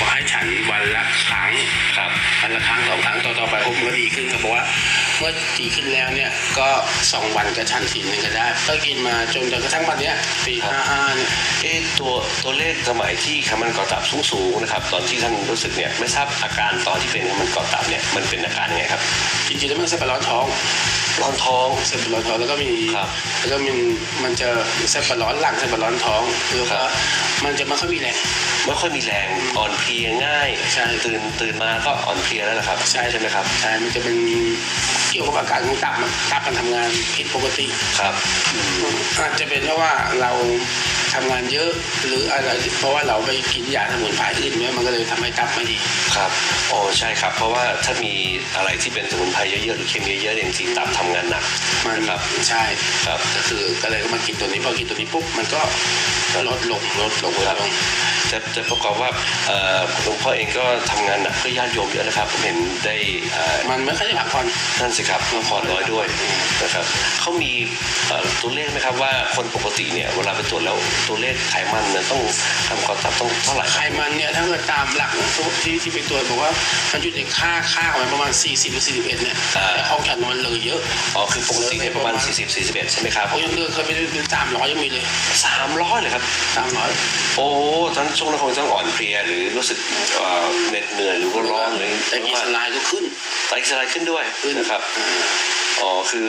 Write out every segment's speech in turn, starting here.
บอกให้ฉันวันละครั้งครับวันละครั้งสองครั้งต่อต่อไปพบมันก็ดีขึ้นครับบอกว่าเมื่อดีขึ้นแล้วเนี่ยก็สองวันก็ฉันทีหนึ่งก็ได้ ก็กินมาจนจนกระทั่งวันเนี้ยปีครับ ห้าห้าเนี่ยเอ๊ะตัวตัวเลขสมัยที่ไขมันก่อตับสูงสูงๆนะครับตอนที่ท่านรู้สึกเนี่ยไม่ทราบอาการตอนที่เป็นไขมันก่อตับเนี่ยมันเป็นอาการยังไงครับจริงๆแล้วมันเส้นประหลอดท้อง ร้อนท้อง เส้นประหลอดท้องแล้วก็มีครับแล้วก็มันมันจะเส้นประหลอดหลังเส้นประหลอดท้องคือครัว่าบ มันจะไม่ค่อยมีแรง ไม่ค่อยมีแรงอ่อนเพลียง่ายใช่ ตื่นตื่นมาก็อ่อนเพลียแล้วนะครับ ใช่ใช่ไหมครับ ใช่ มันจะเป็นเกี่ยวกับอาการของตับมันตับมันทำงานผิดปกติ ครับอืมอาจจะเป็นเพราะว่าเราทำงานเยอะหรืออะไรเพราะว่าเราไปกินยาสมุนไพรอื่นเนี่ยมันก็เลยทำให้ตับไม่ดีครับโอ้ใช่ครับ เพราะว่าถ้ามีอะไรที่เป็นสมุนไพรเยอะๆหรือเคมีเยอะๆเนี่ยจริงๆตับทำงานหนักมันนะครับ ใช่ครับ ก็คือก็เลยก็มากินตัวนี้พอกินตัวนี้ปุ๊บมันก็ ก็ลดลงลดลงลดลง แต่แต่ประกอบว่าเอ่อหลวงพ่อเองก็ทำงานหนักเพื่อญาติโยมเยอะนะครับผมเห็นได้เอ่อมันไม่ค่อยได้พักผ่อนนั่นสิครับพอน้อยด้วยนะครับเขามีเอ่อตัวเลขไหมครับว่าคนปกติเนี่ยเวลาไปตรวจแล้วตัวเลขไขมันเนี่ยต้องทำความตับต้องเท่าไหร่ไขมันเนี่ยถ้าเกิดตามหลักที่ที่ไปตรวจบอกว่ามันอยู่ในค่าค่าของมันประมาณ 40หรือ41เนี่ยแต่ห้องฉันมันเลยเยอะอ๋อคือปกติเนี่ยประมาณ 40 41ใช่ไหมครับเขายังเลือกเคยไปเป็นสามร้อยยังมีเลย300เลยครับสามร้อยโอ้ทั้งช่วงนั้นคงต้องอ่อนเพลียหรือรู้สึกเอ่อเหน็ดเหนื่อยหรือว่าร้อนหรือแต่มีสลายก็ขึ้นไตรกลีเซอไรด์ขึ้นด้วยขึ้นนะครับ อ๋อคือ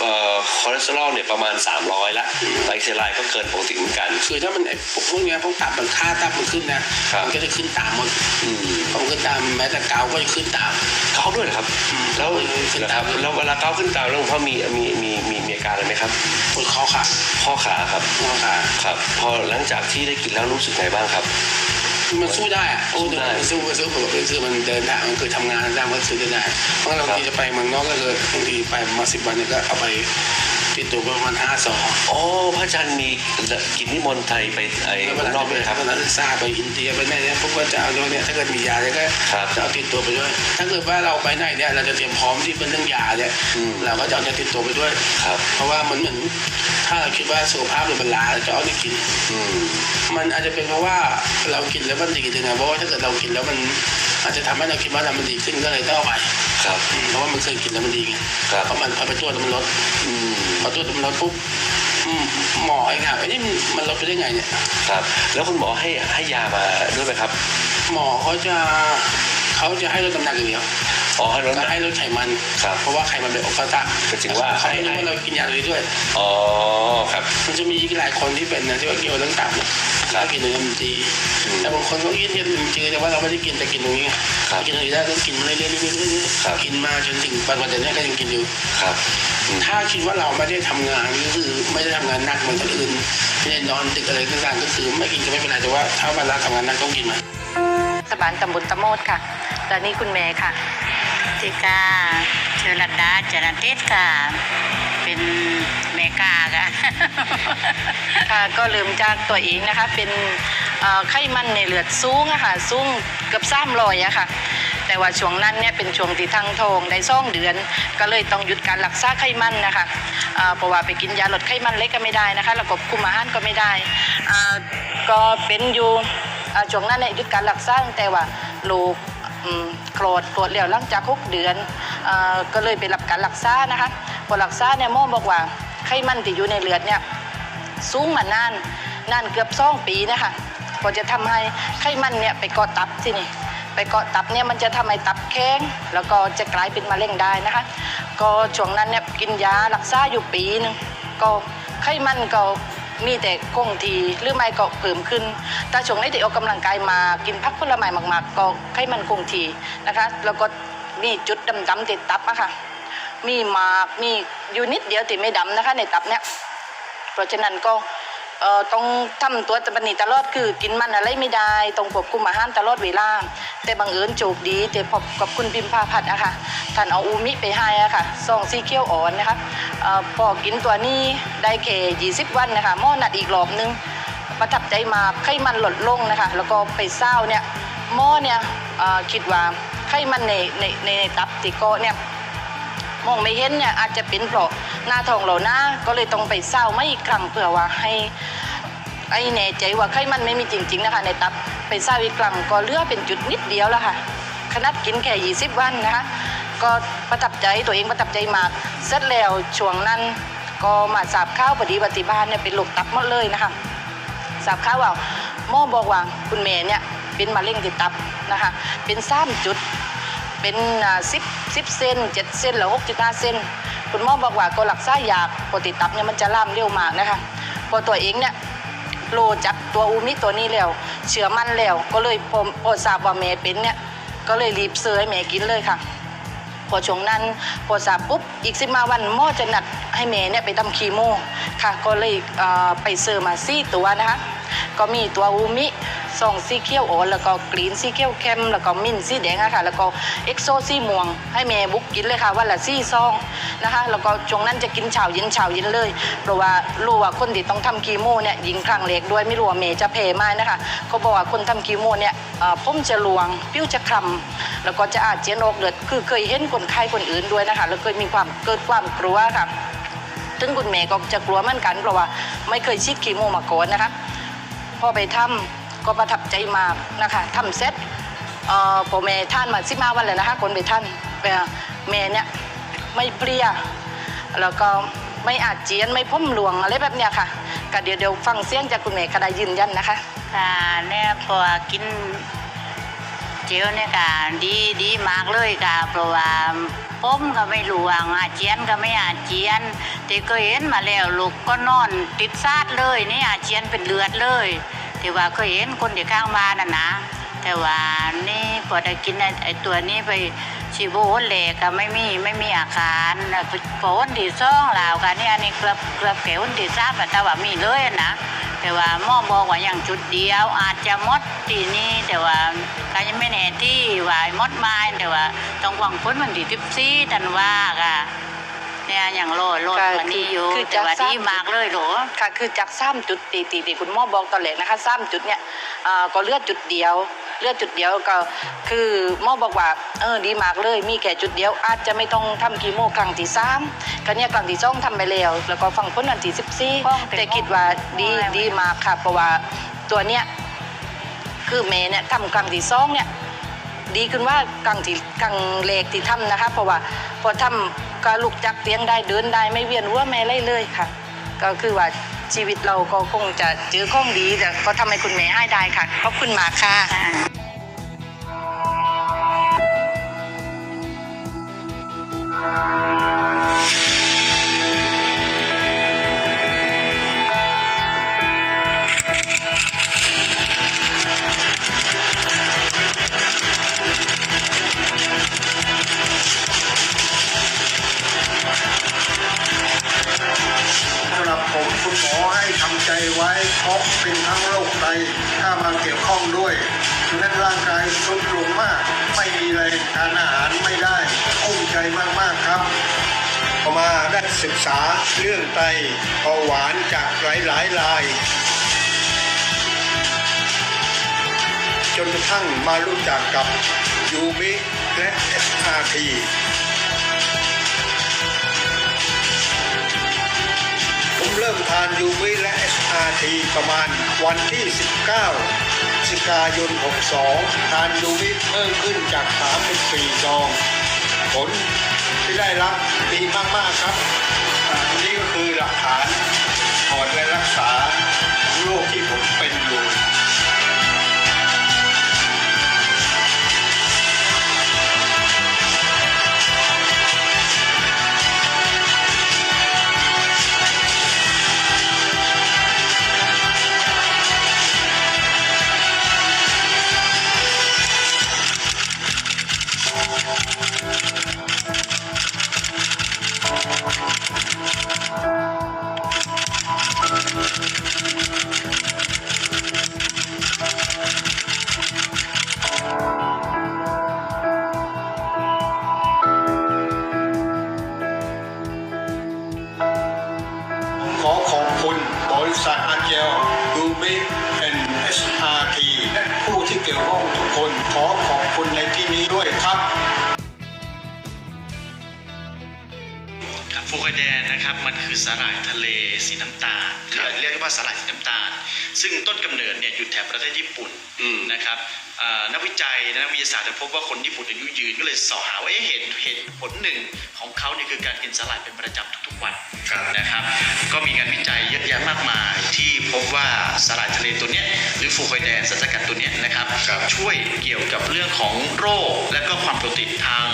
เอ่อคอเลสเตอรอลเนี่ยประมาณ 300 ละไตรกลีเซอไรด์ก็เกินปกติเหมือนกัน คือถ้ามันไอ้พวกเนี้ยพวกตับมันค่าตับมันขึ้นนะครับมันก็จะขึ้นตามหมดอืมพอมันขึ้นตามแม้แต่เกาก็จะขึ้นตามเกาด้วยเหรอครับอืมแล้วขึ้นนะครับตามแล้วเวลาเกาขึ้นตามแล้วหลวงพ่อมีมีมีมีมีอาการอะไรไหมครับปวดคอขาข้อขาครับคอขาครับ พอหลังจากที่ได้กินแล้วรู้สึกไงบ้างครับ มันสู้ได้อะโอ้สู้ได้มันสู้มันสู้ปกติคือมันเดินทางมันคือทำงานได้มันสู้ได้เพราะเราครับทีจะไปเมืองนอกก็เลยบางทีไปมาสิบวันเนี่ยก็เอาไปติดตัวประมาณห้าซองอ๋อพระอาจารย์มีกินนิมนต์ไทยไปไอ้แล้วเวเมืองลานอกด้วยครับเวลาศึกษาไปอินเดียไปไหนเนี่ยพวกก็จะเอาเนี่ยถ้าเกิดมียาเนี่ยก็ครับจะเอาติดตัวไปด้วย ถ้าเกิดว่าเราไปไหนเนี่ยเราจะเตรียมพร้อมที่เป็นเรื่องยาเนี่ยอืมเราก็จะเอาเนี่ยติดตัวไปด้วยครับเพราะว่ามันเหมือนถ้าเราคิดว่าสุขภาพเราเป็นล้าเราจะเอาเนี่ยกินอืมมันอาจจะเป็นเพราะว่าเรากินแล้วมันดีเลยนะเพราะว่าถ้าเกิดเรากินแล้วมันอาจจะทำให้เราคิดว่าเรามันดีขึ้นก็เลยต้องเอาไปครับอืมเพราะว่ามันเคยกินแล้วมันดีไงครับเพราะมันพอไปตรวจแล้วมันลดอืมพอตรวจแล้วมันลดปุ๊บอืมหมอไอ้งานไอ้นี่มันลดไปได้ไงเนี่ยครับ แล้วคุณหมอให้ให้ยามาด้วยไหมครับ หมอเขาจะเขาจะให้ลดน้ำหนักอย่างเดียวอ๋อให้ลดก็น้ำให้ลดไขมันครับเพราะว่าไขมันเป็นโอคาตะก็ถึงว่าเขาไม่รู้ว่าเรากินยาตัวนี้ด้วยอ๋อครับ มันจะมีอีกหลายคนที่เป็นนะที่ว่าเกี่ยวกับเรื่องตับเนี่ย ถ้ากินตรงนี้มันดีอืมแต่บางคนก็กินเนี่ยจริงๆแต่ว่าเราไม่ได้กินแต่กินตรงนี้ไงครับกินตรงนี้ได้ก็กินเรื่อยๆเรื่อยๆเรื่อยครับๆกินมาจนถึงปัจจุบันเนี้ก็ยังกินอยู่ครับอืมถ้าคิดว่าเราไม่ได้ทำงานก็คือไม่ได้ทำงานหนักเหมือนคนอื่นไม่ได้นอนดึกอะไรต่างๆก็คือไม่กินก็ไม่เป็นไรแต่ว่าถ้าเวลาทำงานหนักต้องกินมาสบานตำบลตะโมดค่ะและนี่คุณแม่ค่ะติกาชื่อรัตดาจรันเทศค่ะเป็น แม่กาค่ะค่ะก็ลืมจากตัวเองนะคะ เป็นไข้มันในเลือดสูงอะค่ะสูงเกือบซ้ำลอยอะค่ะ แต่ว่าช่วงนั้นเนี่ยเป็นช่วงที่ทั้งทองได้ซ่องเดือน ก็เลยต้องหยุดการรักษาไข้มันนะคะเพราะว่าไปกินยาลดไข้มันเล็กก็ไม่ได้นะคะแล้วก็คุมอาหารก็ไม่ได้ก็เป็นอยู่ช่วงนั้นเนี่ยหยุดการรักษาตั้งแต่ว่าลูกอืมโกรธโกรธแล้วหลังจากหกเดือนอก็เลยไปรับการรักษานะคะพอรักษาเนี่ยหมอบอกว่า ไขมันที่อยู่ในเลือดเนี่ยสูงมานานนานเกือบสองปีนะคะก็จะทำให้ไขมันเนี่ยไปเกาะตับที่นี่ไปเกาะตับเนี่ยมันจะทำให้ตับแข็งแล้วก็จะกลายเป็นมะเร็งได้นะคะ ก็ช่วงนั้นเนี่ยกินยารักษาอยู่ปีหนึ่งก็ไขมันก็มีแต่คงทีหรือไม่ก็เพิ่มขึ้น แต่ช่วงนี้ที่ออกกำลังกายมากินพักผลไม้มาก ๆ ก็ไขมันคงทีนะคะ แล้วก็มีจุดดำๆติดตับอะค่ะ มีหมากมีอยู่นิดเดียวที่ไม่ดำนะคะ ในตับเนี่ยเพราะฉะนั้นก็เอ่อต้องทำตัวปฏิตลอดคือกินมันอะไรไม่ได้ต้องควบคุมอาหารตลอดเวลาแต่บังเอิญโชคดีแต่พบกับคุณพิมพาพัฒน์อะค่ะท่านเอาอูมิไปให้อะค่ะซองซีเคียวอ่อนนะคะเอ่อพอกินตัวนี้ได้แค่20วันนะคะหม้อนัดอีกรอบนึงประทับใจมากไขมันลดลงนะคะ แล้วก็ไปเศร้าเนี่ยหม้อเนี่ยคิดว่าไขมันในในในในตับติโกเนี่ย มองไม่เห็นเนี่ยอาจจะเป็นเพราะหน้าทองเราหน้าก็เลยต้องไปเศร้าไม่อีกครั้งเพื่อว่าให้ไอ้แน่ใจว่าไข้มันไม่มีจริง ๆนะคะ ในตับไปทราอีกครั้งก็เลือเป็นจุดนิดเดียวแล้วค่ะขนาดกินแค่ 20 วันนะคะก็ประทับใจตัวเองประทับใจมากเสร็จแล้วช่วงนั้นก็มาสาบข้าวพอดีปฏิบ้านเนี่ยเป็นโรคตับหมดเลยนะคะสาบข้าวว่าหมอบอกว่าคุณเมย์เนี่ยเป็นมะเร็งที่ตับนะคะเป็นสามจุด เป็นสิบสิบเซนเจ็ดเซนหรือหกจุดห้าเซนคุณหมอบอกว่าก็หลักษายากปกติตับเนี่ยมันจะล่ามเร็วมากนะคะพอตัวเองเนี่ยโลจักตัวอูมิตัวนี้แล้วเชื่อมั่นแล้วก็เลยพอพอทราบว่าเมย์เป็นเนี่ยก็เลยรีบซื้อให้เมย์กินเลยค่ะ พอช่วงนั้นพอทราบปุ๊บอีกสิบมาวันหมอจะนัดให้เมย์เนี่ยไปทำคีโมค่ะ ก็เลยเไปซื้อมาซี่ตัวนะคะ ก็มีตัวอูมิ ซองสีเขียวโอนแล้วก็กรีนสีเขียวเข้มแล้วก็มินสีแดงอะค่ะ แล้วก็เอ็กโซสีม่วงให้เมย์บุกกินเลยค่ะวันละซี่ซองนะคะแล้วก็ช่วงนั้นจะกินเช้าเย็นเช้าเย็นเลย เพราะว่ารู้ว่าคนที่ต้องทำคีโมเนี่ยยิงครั้งเล็กด้วยไม่รู้ว่าเมย์จะเพไหมนะคะเขาบอกว่าคนทำคีโมเนี่ยเอ่มจะลวงผิวจะคล้ำแล้วก็จะอาจเจียนออกเลือดคือเคยเห็นคนไข้คนอื่นด้วยนะคะแล้วเคยมีความเกิดความกลัวค่ะซึ่งคุณเมย์ก็จะกลัวเหมือนกันเพราะว่าไม่เคยฉีดคีโมมาก่อนนะคะพอไปทำ ก็ประทับใจมากนะคะทำเสร็จเอ่อพอเมย์ท่านมาสิบห้าวันเลยนะคะ คนไปท่านเอ่เมเนี่ยไม่เพลียแล้วก็ไม่อาจเจียนไม่พ่มหลวงอะไรแบบเนี้ยค่ะก็เดี๋ยวเดี๋ยวฟังเสียงจากคุณเมย์ก็ได้ยืนยันนะคะค่ะเนี่ยพอกินเจลเนี่ยค่ะดีดีมากเลยค่ะเพราะว่าผมก็ไม่หลวงอาเจียนก็ไม่อาเจียนแต่ก็เห็นมาแล้วลูกก็นอนติดซาดเลยนี่อาเจียนเป็นเลือดเลย แต่ว่าเคยเห็นคนที่ข้างบ้านน่ะนะ แต่ว่านี่พอได้กินไอ้ตัวนี้ไปชีโบนเหลกก็ไม่มีไม่มีอาการพอวันที่องแล้วกันนี่อันนี้เกือบเกือบแก่วันที่สาแต่ว่ามีเลยนะแต่ว่าหมอบอกว่าอย่างจุดเดียว อาจจะมดทีนี้แต่ว่าก็ยังไม่แน่ที่ว่ามดไม้แต่ว่าต้องวังพ้นวันที่สิบสี่ธันว่าค่ะ เนี่ยอย่างโลดโลดค่ะวันนี้อยู่คือแต่ว่าจะทราบดีมากเลยเหรอค่ะคือจากซ้ำจุดตีตีตีคุณหมอบอกตอนแรกนะคะซ้ำจุดเนี่ยเอ่อก็เลือดจุดเดียว เลือดจุดเดียวก็คือหมอบอกว่าเออดีมากเลย มีแค่จุดเดียว อาจจะไม่ต้องทำคีโมครั้งที่สามก็เนี่ยครั้งที่สองทำไปแล้วแล้วก็ฟังพ้นวันที่สิบสี่ป้องเป็นแต่คิดว่าดีป้องอะไรดีมากค่ะเพราะว่าตัวเนี้ยคือเมย์เนี่ยทำครั้งที่สองเนี่ย ดีขึ้นว่ากลางที่กลางเลกที่ทำนะคะ เพราะว่าพอทำก็ลุกจากเตียงได้เดินได้ไม่เวียนหัวไม่ไรเลยค่ะ ก็คือว่าชีวิตเราก็คงจะเจอข้องดีแต่ก็ทำให้คุณแม่ให้ได้ค่ะขอบคุณมากค่ะ ไตเบาหวานจากหลายๆราย จนกระทั่งมารู้จักกับยูมิและ SRT ผมเริ่มทานยูวิและ SRT ประมาณวันที่ 19สิกายน 62 ทานยูวิเพิ่มขึ้นจาก3เป็น4ซอง ผลที่ได้รับดีมาก ๆ ครับ นี่ก็คือหลักฐานถอดและรักษาโรคที่ผมเป็นอยู่ สาอาเจลดูมิเอ็นเอสอาร์ทีและผู้ที่เกี่ยวข้องทุกคนขอขอบคุณในที่นี้ด้วยครับฟูกอยแดนนะครับมันคือสาหร่ายทะเลสีน้ำตาลเรียกว่าสาหร่ายสีน้ำตาล ซึ่งต้นกำเนิดเนี่ยอยู่แถบประเทศญี่ปุ่นนะครับ นักวิจัยนักวิทยาศาสตร์จะพบว่าคนญี่ปุ่นอายุยืนก็เลยสอหาว่าเอ๊ะเหตุเหตุผลหนึ่งของเขาเนี่ยคือการกินสาหร่ายเป็นประจำทุกๆวันครับนะครับ ก็มีงานวิจัยเยอะแยะมากมายที่พบว่าสาหร่ายทะเลตัวเนี้ยหรือฟูกอยแดนสารสกัดตัวเนี้ยนะครับครับ ช่วยเกี่ยวกับเรื่องของโรค และก็ความปกติทาง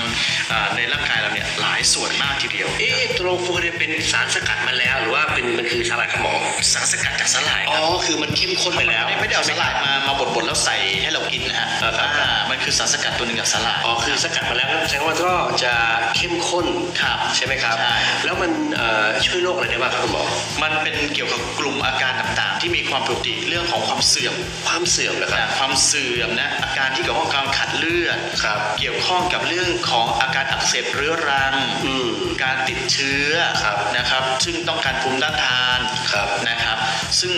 อ่าในร่างกายเราเนี่ยหลายส่วนมากทีเดียว เอ๊ะตกลงฟูกเนี่ยเป็นสารสกัดมาแล้ว หรือว่าเป็นมันคือสาหร่ายขมอสารสกัดจากสาหร่ายคอ๋รัอบคือมันเข้มข้นไปแล้ว ไม่ไม่ได้เอาสาหร่ายมามาบดๆแล้วใส่ให้เรากินนะฮะอ่าครับอ่ามันคือสารสกัดตัวหนึ่งจากสาหร่าย อ๋อคือสกัดมาแล้วแสดงว่าก็จะเข้มข้นครับใช่ไหมครับ ใช่ แล้วมันเอ่อช่วยโรคอะไรได้บ้างครับคุณหมอ มันเป็นเกี่ยวกับกลุ่มอาการต่างๆ ที่มีความปกติเรื่องของความเสื่อมความเสื่อมนะครับ นะความเสื่อมนะอาการที่เกี่ยวข้องกับการขัดเลือดครับ เกี่ยวข้องกับเรื่องของอาการอักเสบเรื้อรัง อืม การติดเชื้อครับนะครับ ซึ่งต้องการภูมิต้านทานครับนะครับ ซึ่ง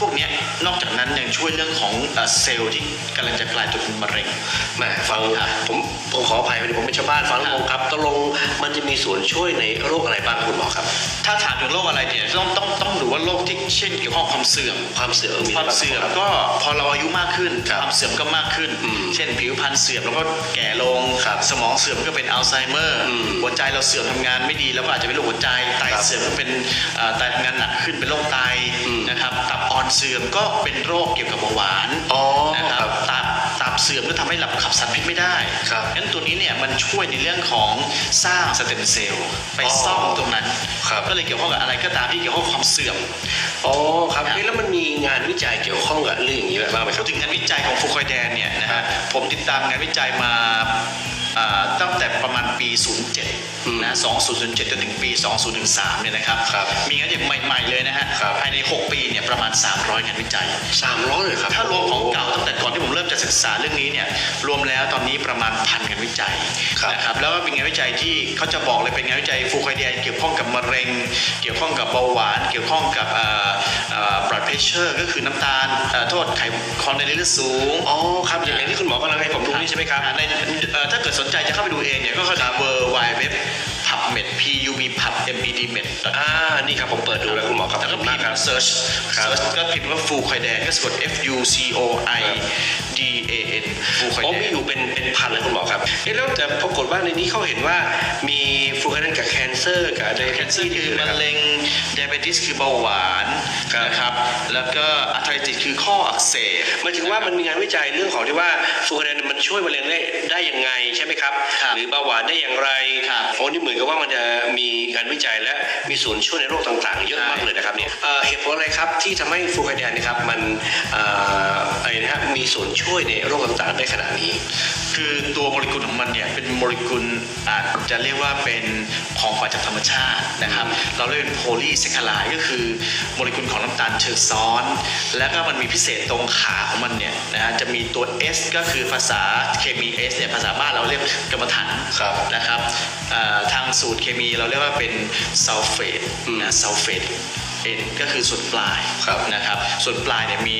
พวกเนี้ยนอกจากนั้นยังช่วยเรื่องของเอ่อเซลล์ที่กำลังจะกลายตัวเป็นมะเร็งแหมฟังครับผมผมขออภัยผมเป็นชาวบ้านฟังแล้วงงครับตกลงมันจะมีส่วนช่วยในโรคอะไรบ้างคุณหมอครับ ถ้าถามถึงโรคอะไรเนี่ยต้องต้องต้องดูว่าโรคที่เช่นเกี่ยวข้องกับความเสื่อมความเสื่อมมีความเสื่อมก็พอเราอายุมากขึ้นครับความเสื่อมก็มากขึ้นอืมเช่นผิวพรรณเสื่อมแล้วก็แก่ลงครับสมองเสื่อมก็เป็นอัลไซเมอร์อืมหัวใจเราเสื่อมทำงานไม่ดีแล้วก็อาจจะเป็นโรคหัวใจไตครับเสื่อมก็เป็นเอ่อไตทำงานหนักขึ้นเป็นโรคไตอืมนะครับตับ อ่อนเสื่อมก็เป็นโรคเกี่ยวกับเบาหวานอ๋อนะครับครับตับตับเสื่อมก็ทำให้หลับขับสารพิษไม่ได้ครับงั้นตัวนี้เนี่ยมันช่วยในเรื่องของสร้างสเต็มเซลล์ไปอ๋อซ่อมตรงนั้นครับก็เลยเกี่ยวข้องกับอะไรก็ตามที่เกี่ยวข้องกับความเสื่อมอ๋อครับครับเอ๊ะแล้วมันมีงานวิจัยเกี่ยวข้องกับเรื่องอย่างนี้อะไรบ้างไหมคพูรับดถึงงานวิจัยของฟูคอยแดนเนี่ยนะฮะผมติดตามงานวิจัยมาอ่า ตั้งแต่ประมาณปีอืม07 นะ 2007 จนถึงปี 2013 เนี่ยนะครับครับมีงานวิจัยใหม่ๆ เลยนะฮะครับภายใน 6 ปีเนี่ยประมาณ 300 งานวิจัยสามร้อยเลยครับ ถ้ารวมของเก่าตั้งแต่ก่อนที่ผมเริ่มจะศึกษาเรื่องนี้เนี่ย รวมแล้วตอนนี้ประมาณพันงานวิจัยครับนะครับ แล้วก็เป็นงานวิจัยที่เขาจะบอกเลยเป็นงานวิจัยฟูคอยแดนเกี่ยวข้องกับมะเร็ง เกี่ยวข้องกับเบาหวาน เกี่ยวข้องกับเอ่อเอ่อ blood pressure ก็คือน้ำตาลเอ่อโทษไขความในเลือดสูง อ๋อครับอย่างที่คุณหมอกำลังให้ผมดูนี่ใช่ไหมครับในเอ่อถ้าเกิดสนใจจะเข้าไปดูเองเนี่ยก็เข้าไป w w w PubMed P U B Pub M E D Med อ่านี่ครับผมเปิดดูแล้วคุณหมอครับแล้วก็ขอบพิคุณมมากครับพ์ search ครับ search ก็พิมพ์ว่าฟูคอยแดนก็สะกด F U C O I D A N ฟูคอยอ๋อแดมีนอยู่เป็นเป็นพันเลยคุณหมอครับเอ๊ะแล้วแต่ปรากฏว่าในนี้เขาเห็นว่ามีฟลูออไรด์กับแคนเซอร์กับไดแคนเซอร์คือมะเร็ง diabetes คือเบาหวานครับนะครับแล้วก็อัลไทติสคือข้ออักเสบหมายถึงว่ามันมีงานวิจัยเรื่องของที่ว่าฟลูออไรด์มันช่วยมะเร็งได้ได้ยังไงใช่ไหมครับครับหรือเบาหวานได้อย่างไรครับโอ้นี่เหมือนกับว่ามันจะมีการวิจัยและมีส่วนช่วยในโรคต่างๆ เยอะมากเลยนะครับเนี่ยเอ่อเหตุผลอะไรครับที่ทำให้ฟลูออไรด์นะครับมันเอ่ออะไรนะฮะมีส่วนช่วยในโรคต่างๆได้ขนาดนี้ คือตัวโมเลกุลของมันเนี่ยเป็นโมเลกุลอาจจะเรียกว่าเป็นของขวัญจากธรรมชาตินะครับ เราเรียกเป็นโพลีแซคคาไลก็คือโมเลกุลของน้ำตาลเชิงซ้อน แล้วก็มันมีพิเศษตรงขาของมันเนี่ยนะฮะจะมีตัว S ก็คือภาษาเคมี S เนี่ยภาษาบ้านเราเรียกกรรมฐานครับนะครับอ่าทางสููตรเคมีเราเรียกว่าเป็นซัลเฟตนะซัลเฟต N ก็คือส่วนปลายครับนะครับ ส่วนปลายเนี่ยมี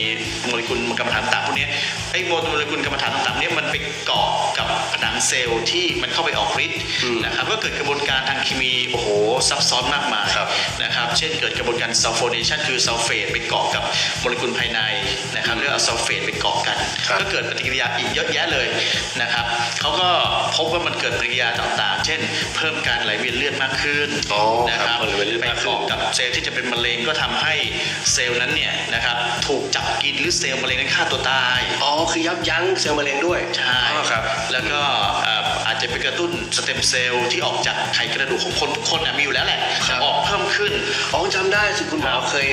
โมเลกุลกรรมฐานต่างพวกเนี้ยไอ้โมเลกุลกรรมฐานต่างๆเนี่ยมันไปเกาะกับผนังเซลล์ที่มันเข้าไปออกฤทธิ์อืมนะครับก็เกิดกระบวนการทางเคมีโอ้โหซับซ้อนมากมายครับนะครับเช่นเกิดกระบวนการซัลโฟเนชันคือซัลเฟตไปเกาะกับโมเลกุลภายในนะครับเรียกว่าซัลเฟตไปเกาะกันครับก็เกิดปฏิกิริยาอีกเยอะแยะเลยนะครับเขาก็พบว่ามันเกิดปฏิกิริยาต่างๆ เช่น เพิ่มการไหลเวียนเลือดมากขึ้นอ๋อนะคครัรับบไหลเวียนเลือดไปมากขึ้นเกาะกับเซลล์ที่จะเป็นมะเร็งก็ทำให้เซลล์นั้นเนี่ยนะครับถูกจับกินหรือเซลล์มะเร็งนั้นฆ่าตัวตาย อ๋อ คือยับยั้งเซลล์มะเร็งด้วย ใช่อ๋อครับ แล้วก็เอ่ออา จจะไปกระตุ้นสเต็มเซลล์ที่ออกจากไขกระดูกของคนทุกคนน่ะมีอยู่แล้วแหละครับออกเพิ่มขึ้นอ๋อจำได้สิคุณหมอเคย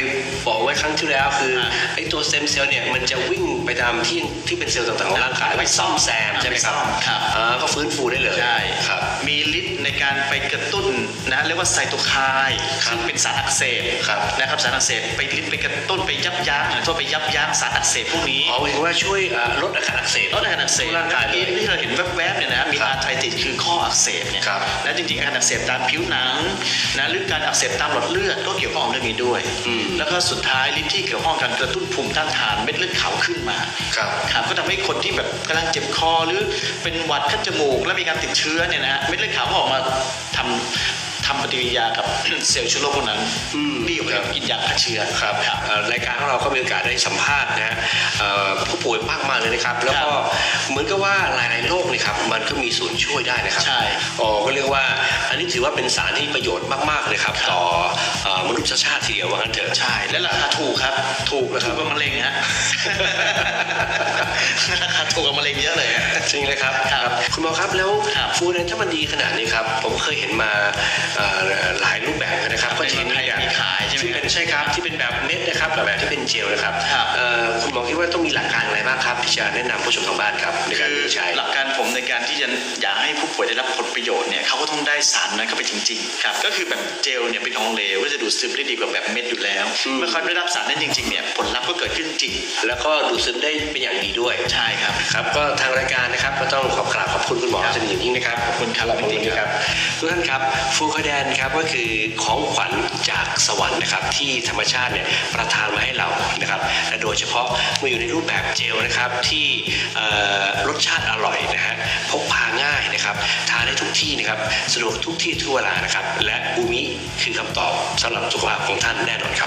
บอกไว้ครั้งที่แล้วคือครับไอ้ตัวสเต็มเซลล์เนี่ยมันจะวิ่งไปตามที่ที่เป็นเซลล์ต่างๆของร่างกายไปไปซ่ซ่ออมมแซมใช่ไหมครับไปซ่อมครับอ่าก็ฟื้นฟูได้เลยใช่ครับมีฤทธิ์ในการไปกระตุ้นนะเรียกว่าไซโตไคน์ครับซึ่งเป็นสารอักเสบครับนะครับสารอักเสบไปฤทธิ์ไปกระตุ้นไปยับยั้งหรือโทษไปยับยั้งสารอักเสบพวกนี้อ๋อหมายถึงว่าช่วยอ่าลดอาการอักเสบลดอาการอักเสบทั่วร่างกายเลยที่ที่เราเห็นแวบๆเนี่ยนะมีครับอาร์ไทติสคือข้ออักเสบเนี่ยครับและจริงๆอาการอักเสบตามผิวหนังนะหรือการอักเสบตามหลอดเลือดก็เกี่ยวข้องกับเรื่องนี้ด้วยอืมแล้วก็สุดท้ายฤทธิ์ที่เกี่ยวข้องกับการกระตุ้นภูมิต้านทานเม็ดเลือดขาวขึ้นมาครับครับก็ทำให้คนที่แบบกำลังเจ็บคอหรือเป็นหวัดคัดจมูก แล้วมีการติดเชื้อเนี่ยนะฮะเม็ดเลือดขาวก็ออกมาทำ ททำปฏิกิริยากับ เซลล์เชื้อโรคพวกนั้นอืมดีกว่ากินยาฆ่าเชื้อครับเอ่อรายการของเราก็มีโอกาสได้สัมภาษณ์นะฮะเอ่อผู้ป่วยมากมายเลยนะครับ แล้วก็เหมือนกับว่าหลายๆโรคนี่ครับมันก็มีส่วนช่วยได้นะครับใช่อ๋อก็เรียกว่า อันนี้ถือว่าเป็นสารที่ประโยชน์มากๆเลยครับ ต่อเอ่อมนุษยชาติทีเดียวว่างั้นเถอะใช่และราคาถูกครับ ถูกนะคถูรับกกว่ามะเร็งฮะราคาถูกกว่ามะเร็งเยอะเลยฮะจริงเลยครับครับ คุณหมอครับแล้วครับฟูแดนถ้ามันดีขนาดนี้ครับ ผมเคยเห็นมาเอ่อหลายรูปแบบนะครับก็จะเห็นในเมืองไทยมีขายใช่ไหมที่เป็นใช่ครับที่เป็นแบบเม็ดนะครับแบบแบบที่เป็นเจลนะครับครับเอ่อคุณหมอคิดว่าต้องมีหลักการอะไรบ้างครับที่จะแนะนำผู้ชมทางบ้านครับในการคือวินิจฉัยหลักการผมในการที่จะอยากให้ผู้ป่วยได้รับผลประโยชน์เนี่ยเขาก็ต้องได้สารนั้นเข้าไปจริงๆครับก็คือแบบเจลเนี่ยเป็นของเหลวก็จะดูดซึมได้ดีกว่าแบบเม็ดอยู่แล้วอืมเมื่อเขาได้รับสารนั้นจริงๆเนี่ยผลลัพธ์ก็เกิดขึ้นจริง แล้วก็ดูดซึมได้เป็นอย่างดีด้วยใช่ครับครับก็ทางรายการนะครับก็ต้องขอบกราบขอบคุณคุณหมอครับสนิทอย่างยิ่งนะครับขอบคุณครับขอบคุณครับทุกท่านครับฟูคาแดนครับก็คือของขวัญจากสวรรค์นะครับที่ธรรมชาติเนี่ยประทานมาให้เรานะครับและโดยเฉพาะเมื่ออยู่ในรูปแบบเจลนะครับที่รสชาติอร่อยนะฮะพกพาง่ายนะครับทานได้ทุกที่นะครับสะดวกทุกที่ทุกเวลานะครับและอูมิคือคำตอบสำหรับสุขภาพของท่านแน่นอนครับ